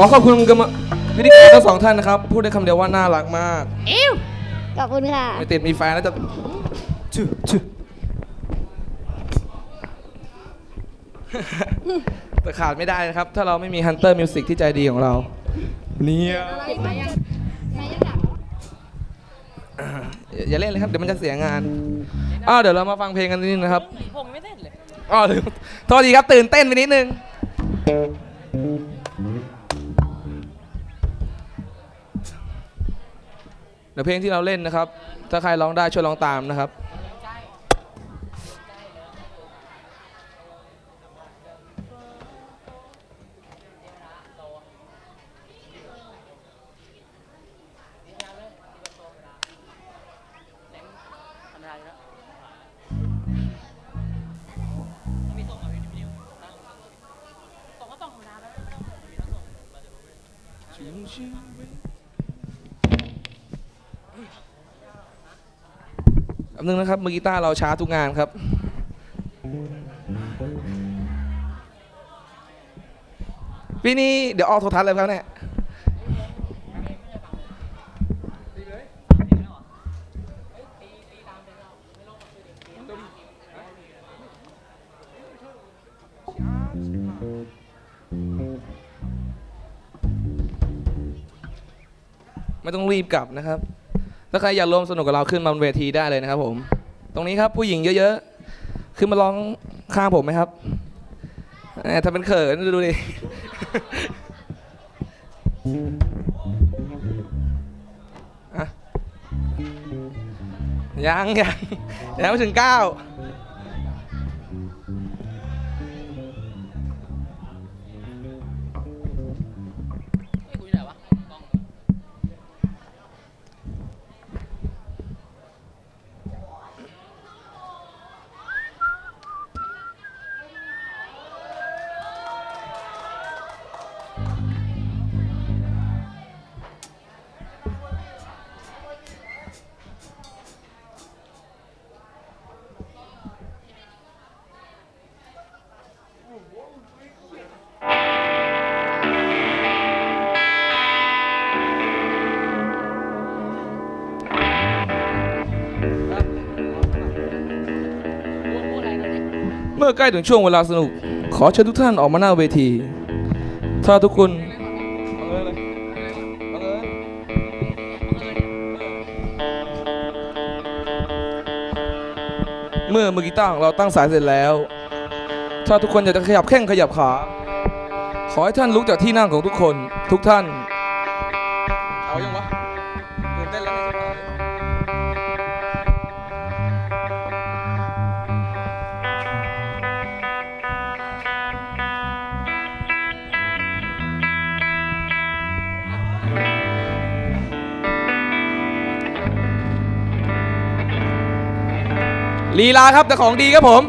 อขอบคุณกรรมพิธีกรทั้งสองท่านนะครับ พูดได้คำเดียวว่าน่ารักมากขอบคุณค่ะ ไม่ติดมีแฟนแล้วจะชื่อชื่อแต่ขาดไม่ได้นะครับ ถ้าเราไม่มี Hunter Music ที่ใจดีของเราเนี่ยอย่าอย่าเล่นเลยครับ เดี๋ยวมันจะเสียงานอ้าวเดี๋ยวเรามาฟังเพลงกันนิดนึงนะครับพงไม่เต้นเลยอ๋อลืมโทษทีครับตื่นเต้นไปนิดนึง เดี๋ยวเพลงที่เราเล่นนะครับ ถ้าใครร้องได้ช่วยร้องตามนะครับ นะครับมือกีตาร์เราช้าทุกงานครับพี่นี่เดี๋ยวออกโทรทัศน์เลยครับเนี่ยไม่ต้องรีบกลับนะครับ ถ้าใครอยากร่วมสนุกกับเราขึ้นมาบนเวทีได้เลยนะครับผม ตรงนี้ครับผู้หญิงเยอะๆขึ้นมาร้องข้างผมไหมครับถ้าเป็นเขินดูดิยังยังยังไม่ถึงเก้า อใกล้ถึงช่วงเวลาสนุก ขอเชิญทุกท่านออกมาหน้าเวที ถ้าทุกคนเมื่อมือกีตาร์ของเราตั้งสายเสร็จแล้ว ถ้าทุกคนอยากจะขยับแข้งขยับขา ขอให้ท่านลุกจากที่นั่งของทุกคน ทุกท่าน ลีลาครับแต่ของดีครับผม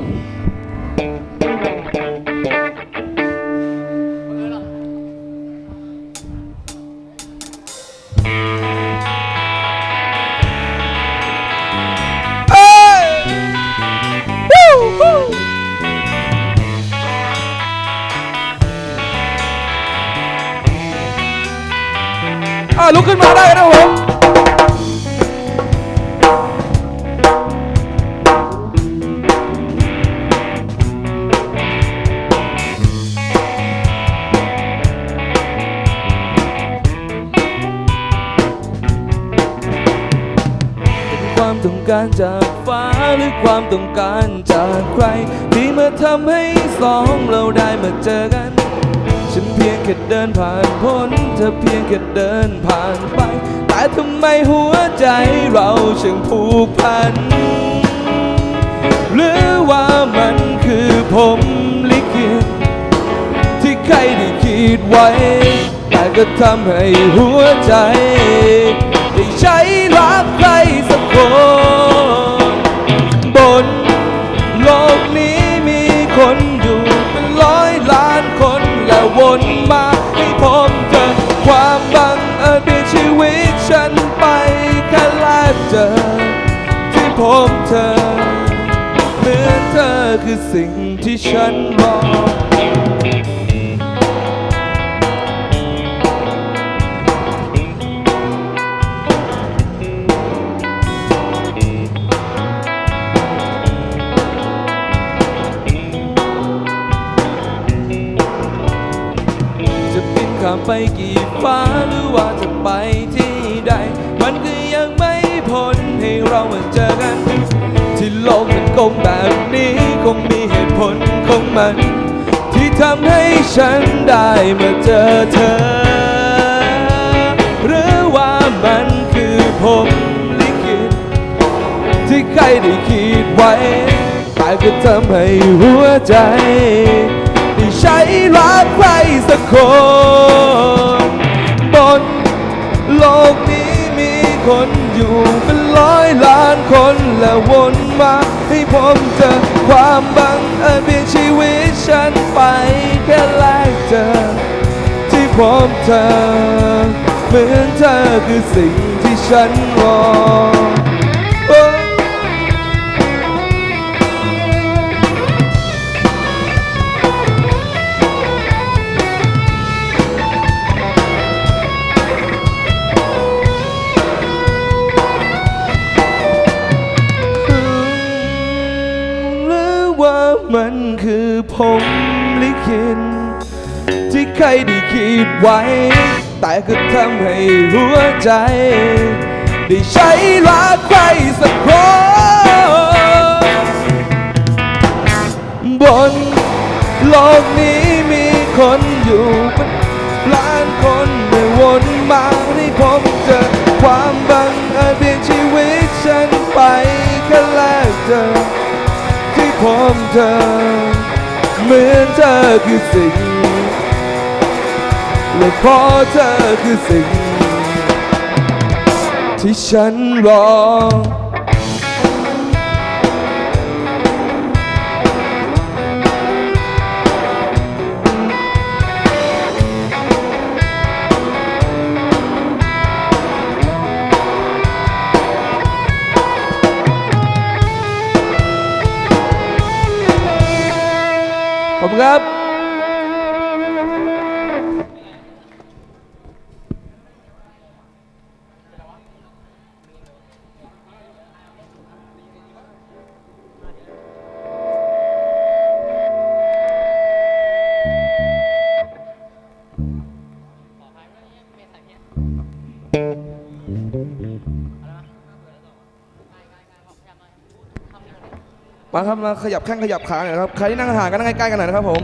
เอ้ยวู้ฮู้อะลุกขึ้นมาได้นะผม การจากฟ้าหรือความต้องการจากใคร ที่มาทำให้สองเราได้มาเจอกัน ฉันเพียงแค่เดินผ่านพ้นเธอเพียงแค่เดินผ่านไป แต่ทำไมหัวใจเราช่างผูกพัน หรือว่ามันคือผมลิขิตที่ใครได้คิดไว้ แต่ก็ทำให้หัวใจ ได้ใช้รักใครสักคน บเธอ เหมือนเธอคือสิ่งที่ฉันมองจะเป็นข้ามไปกี่ฟ้า มัน ที่ทำให้ฉันได้มาเจอเธอ หรือว่ามันคือผมลิขิตที่ใครได้คิดไว้ แต่ก็ทำให้หัวใจได้ใช้รักใครสักคน บนโลกนี้มีคนอยู่เป็นร้อยล้านคนและวนมาให้ผมเจอ ความบังเอิญเปลี่ยนชีวิตฉันไปแค่แรกเจอ ที่พบเธอ เหมือนเธอคือสิ่งที่ฉันรอ ผมลิขิตที่ใครได้คิดไว้ แต่ก็ทำให้หัวใจ ได้ใช้รักใครสักคนบนโลกนี้มีคนอยู่เป็นล้านคนไม่วนมาให้ผมเจอความบังเอิญเปลี่ยนชีวิตฉันไปแค่แรกเจอที่ผมเธอ เหมือนเธอคือสิ่ง และเพราะเธอคือสิ่ง ที่ฉันรอ ข มาครับมาขยับแข้งขยับขาหน่อยครับใครที่นั่งห่างกันนั่งใกล้ๆกันหน่อยนะครับผม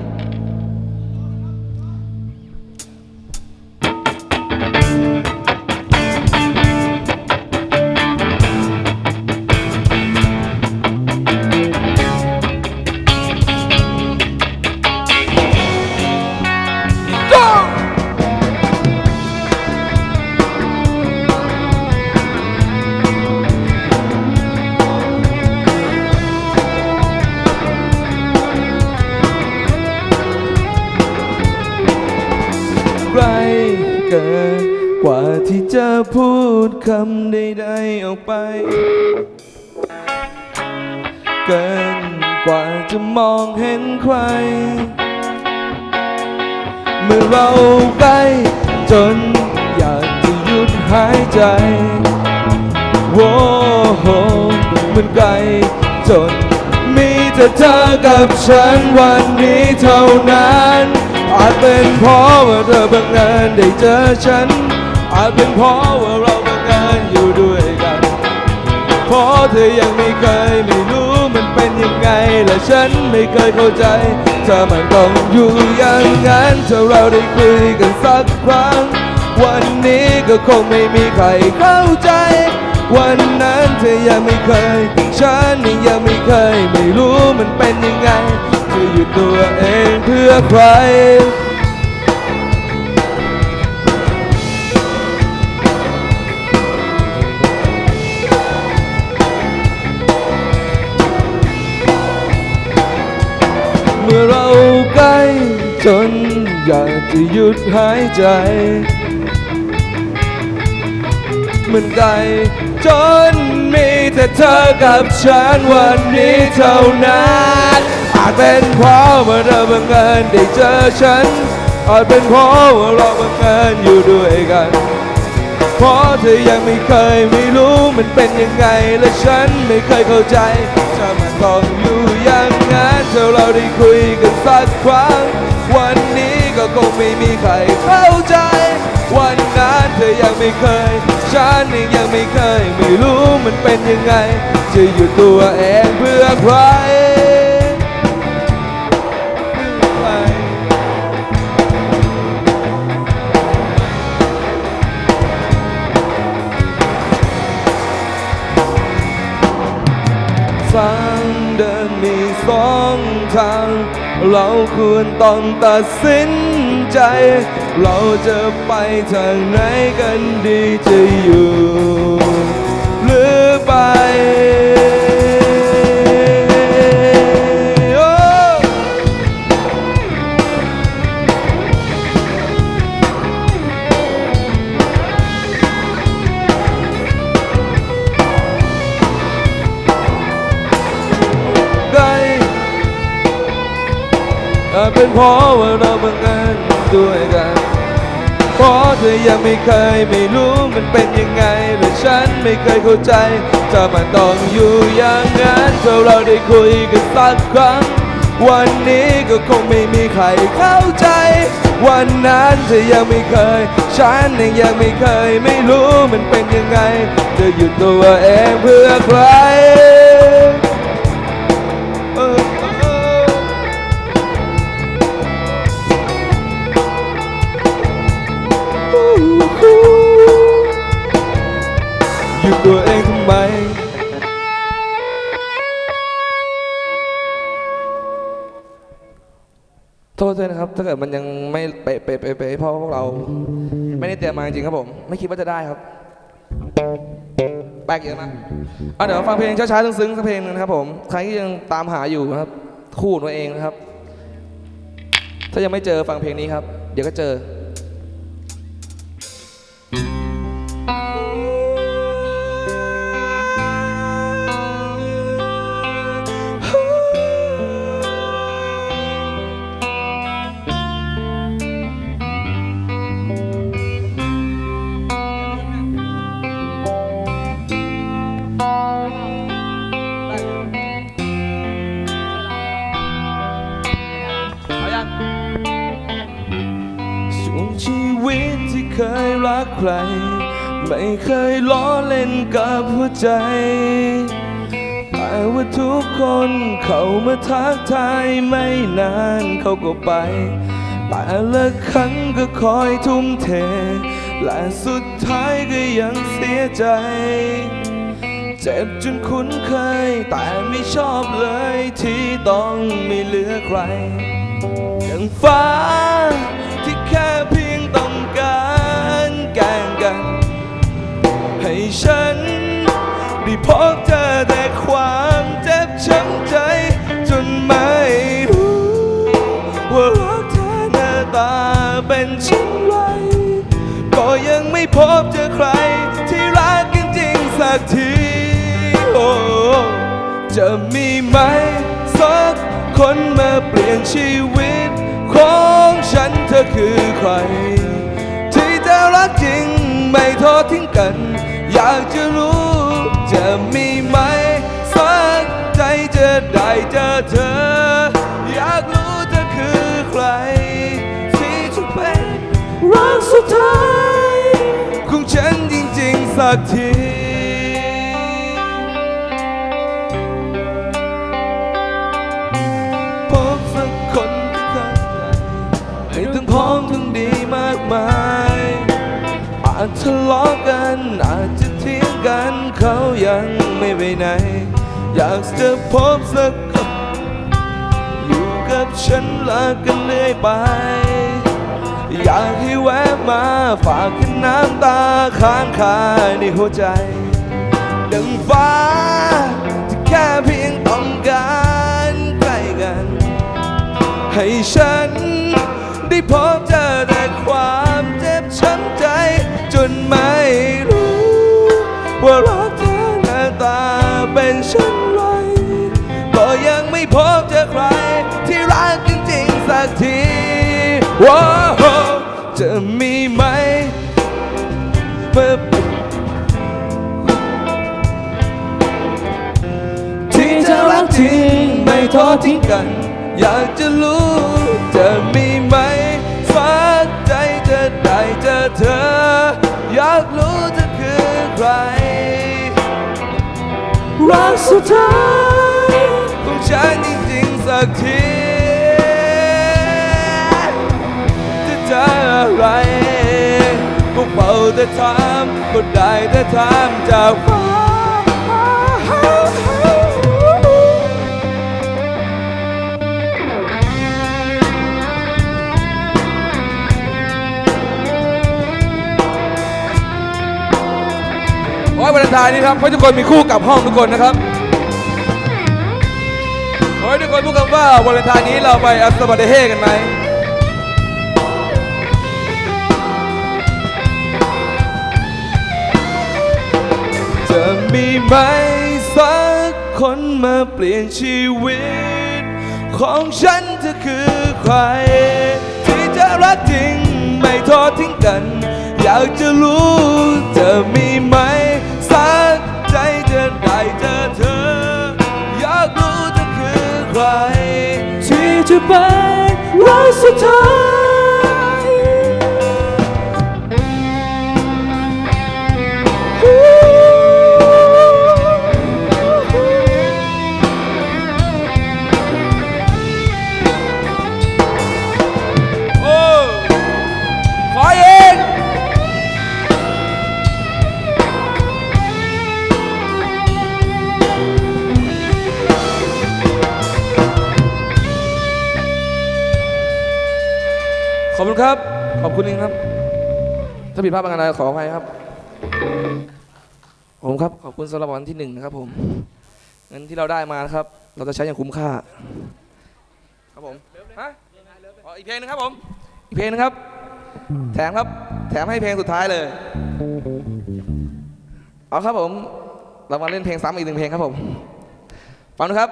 ดคำใดๆออกไป เกินกว่าจะมองเห็นใคร เมื่อเราใกล้จนอยากจะหยุดหายใจโว้โหมันไกลจนมีแต่เธอกับฉันวันนี้เท่านั้นอาจเป็นเพราะว่าเธอบังเอิญได้เจอฉันอาจ เพราะเธอยังไม่เคยไม่รู้มันเป็นยังไง และฉันไม่เคยเข้าใจเธอมันต้องอยู่อย่างนั้นถ้าเราได้คุยกันสักครั้ง วันนี้ก็คงไม่มีใครเข้าใจ วันนั้นเธอยังไม่เคย ฉันยังไม่เคย ไม่รู้มันเป็นยังไงจะหยุดตัวเองเพื่อใคร อยากจะหยุดหายใจ มันไกลจนมีแต่เธอกับฉันวันนี้เท่านั้นอาจเป็นเพราะว่าเราบังเอิญได้เจอฉันอาจเป็นเพราะว่าเราบังเอิญอยู่ด้วยกันเพราะเธอยังไม่เคยไม่รู้มันเป็นยังไงและฉันไม่เคยเข้าใจจะมันต้องอยู่อย่างนั้นถ้าเราได้คุยกันสักครั้งวันนี้ คงไม่มีใครเข้าใจ วันนั้นเธอยังไม่เคย ฉันเองยังไม่เคย ไม่รู้มันเป็นยังไง จะหยุดตัวเองเพื่อใครใครทางเดินมีสองทาง เราควรต้องตัดสิน ใจ เราจะไปทางไหนกันดีจะอยู่ ไม่เคยไม่รู้มันเป็นยังไงและฉันไม่เคยเข้าใจถ้ามันต้องอยู่อย่างนั้นถ้าเราได้คุยกันสักครั้ง วันนี้ก็คงไม่มีใครเข้าใจ วันนั้นเธอยังไม่เคย ฉันเองยังไม่เคย ไม่รู้มันเป็นยังไงเธอหยุดตัวเองเพื่อใคร โทษด้วยนะครับ ถ้าเกิดมันยังไม่เป๊ะเป๊ะเป๊ะเป๊ะเพราะว่อพวกเรา ไม่ได้เตรียมมาจริงๆครับผม ไม่คิดว่าจะได้ครับ แปลกเยอะมากอะเดี๋ยวฟังเพลงช้าๆซึ้งๆสักเพลงหนึงนะครับผม ใครที่ยังตามหาอยู่นะครับ คู่ของตัวเองนะครับ ถ้ายังไม่เจอฟังเพลงนี้ครับ เดี๋ยวก็เจอ ช่วงชีวิตที่เคยรักใคร ไม่เคยล้อเล่นกับหัวใจแต่ว่าทุกคนเขามาทักทายไม่นานเขาก็ไป แต่ละครั้งก็คอยทุ่มเท และสุดท้ายก็ยังเสียใจ เจ็บจนคุ้นเคย แต่ไม่ชอบเลยที่ต้องไม่เหลือใคร อย่างฟ้า ค่เพียงต้องการแกล้งกัน ให้ฉันได้พบเจอแต่ความเจ็บช้ำใจ จนไม่รู้ว่ารักเธอหน้าตาเป็นเช่นไรก็ยังไม่พบเจอใครที่รักกันจริงสักทีโอ้จะมีไหมสักคนมาเปลี่ยนชีวิต ใคร ที่จะรักจริงไม่ทอดทิ้งกัน อยากจะรู้จะมีไหม สักใจจะได้เจอเธอ อยากรู้เธอคือใคร ที่จะเป็นรักสุดท้ายของฉันจริง ๆ สักที จทะเลาะกัน อาจจะเถียงกันเขายังไม่ไปไหน อยากจะพบสักคนอยู่กับฉันรักกันเรื่อยไป อยากให้แวะมาฝากกันน้ำตาค้างคาในหัวใจ ดังฟ้าที่แค่เพียงต้องการใกล้กัน ให้ฉันได้พบเจอ ทอทิ้งกัน อยากจะรู้จะมีไหมฟ้าใจจะได้เจอเธอ อยากรู้เธอคือใคร รักสุดท้ายของฉันจริงๆสักทีจะเจออะไรก็เฝ้าแต่ถามก็ได้แต่ถามจากฟ้า ให้วันเลนไทายนี้ครับให้ทุกคนมีคู่กลับห้องทุกคนนะครับขอให้ทุกคนพูดคำว่าวันนไทายนี้เราไปอัสบาเดเฮกันไหมจะมีไหมสักคนมาเปลี่ยนชีวิต ของฉันเธอคือใคร ที่จะรักจริงไม่ทอดทิ้งกัน อยากจะรู้จะมีไหม สักใจเดินได้เจอเธอ อยากรู้เธอคือใคร ที่จะเป็นรักสุดท้าย ถ้าผิดพลาดประการใดขออภัยครับ ผมครับ ขอบคุณสำหรับวันที่หนึ่งนะครับผม เงินที่เราได้มานะครับ เราจะใช้อย่างคุ้มค่า ครับผมฮะอ๋ออีกเพลงหนึงครับผม อีกเพลงหนึงครับ แถมครับ แถมให้เพลงสุดท้ายเลย เอาครับผม เรามาเล่นเพลงซ้ำอีกหนึ่งเพลงครับผมฟังนะครับ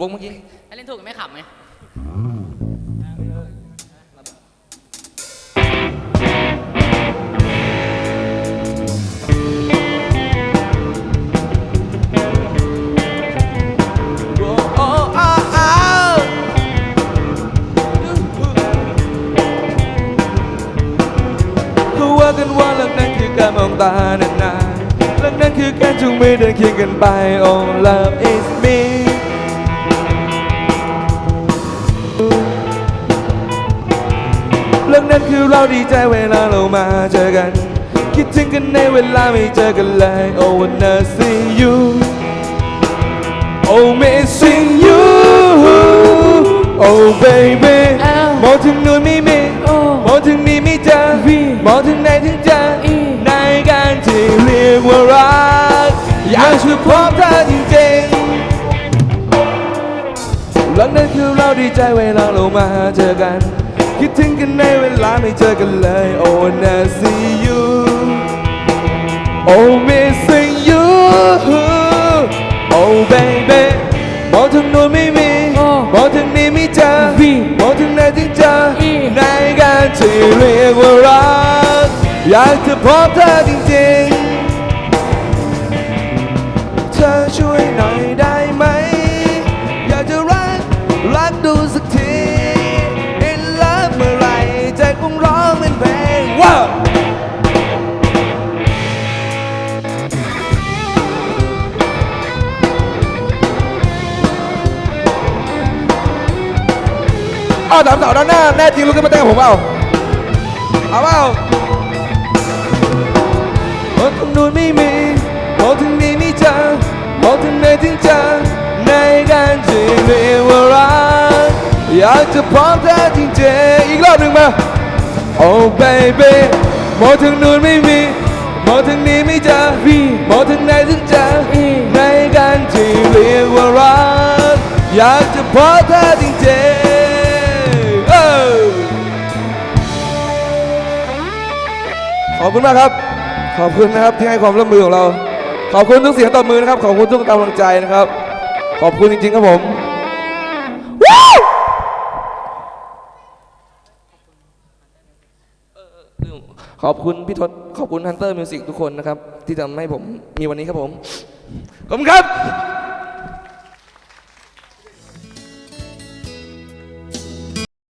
มุกเหมือนวงเมื่อกี้ ถ้าเล่นถูกก็ไม่ขำไงโอ้โอ้อ้าวอ้าวเขาว่ากันว่าหลักนั้นคือการมองตานานๆหลักนั้นคือการจูงมือเดินเคียงกันไป Oh love ดีใจเวลาเรามาเจอกัน คิดถึงกันในเวลาไม่เจอกันเลย Oh wanna see you Oh missing you Oh baby มองถึงนู้นไม่มีมองถึงนี้ไม่เจอมองถึงไหนถึงเจอในการที่เรียกว่ารักอยากช่วยพบเธอจริงๆหลังนั้นคือเราดีใจเวลาเรามาเจอกัน คิดถึงกันในเวลาไม่เจอกันเลย Oh wanna see you Oh missing you Oh baby มองถึงนู้นไม่มีมองถึงนี้ไม่เจอมองถึงไหนถึงเจอในการที่เรียกว่ารักอยากจะพบเธอจริงๆ เธอช่วยหน่อยได้ไหม อยากจะรัก รักดูสักที ว้าเอาสามสาวด้านหน้า แน่จริงลุกขึ้นมาเต้นกับผมเปล่าเอาเปล่ามองตรงนู้นไม่มีมองถึงนี้ไม่เจอมองถึงไหนถึงเจอในการที่เรียกว่ารักอยากจะพบเธอจริงๆอีกรอบหนึ่งมา Oh baby มองถึงนู้นไม่มีมองถึงนี้ไม่เจอมองถึงไหนถึงเจอในการที่เรียกว่ารักอยากจะพบเธอจริงๆเออขอบคุณมากครับ ขอบคุณนะครับที่ให้ความร่วมมือของเรา ขอบคุณทุกเสียงตบมือนะครับ ขอบคุณทุกกำลังใจนะครับ ขอบคุณจริงๆครับผมว้าว ขอบคุณพี่ทศขอบคุณฮันเตอร์มิวสิกทุกคนนะครับ ที่ทำให้ผมมีวันนี้ครับผม ขอบคุณครับ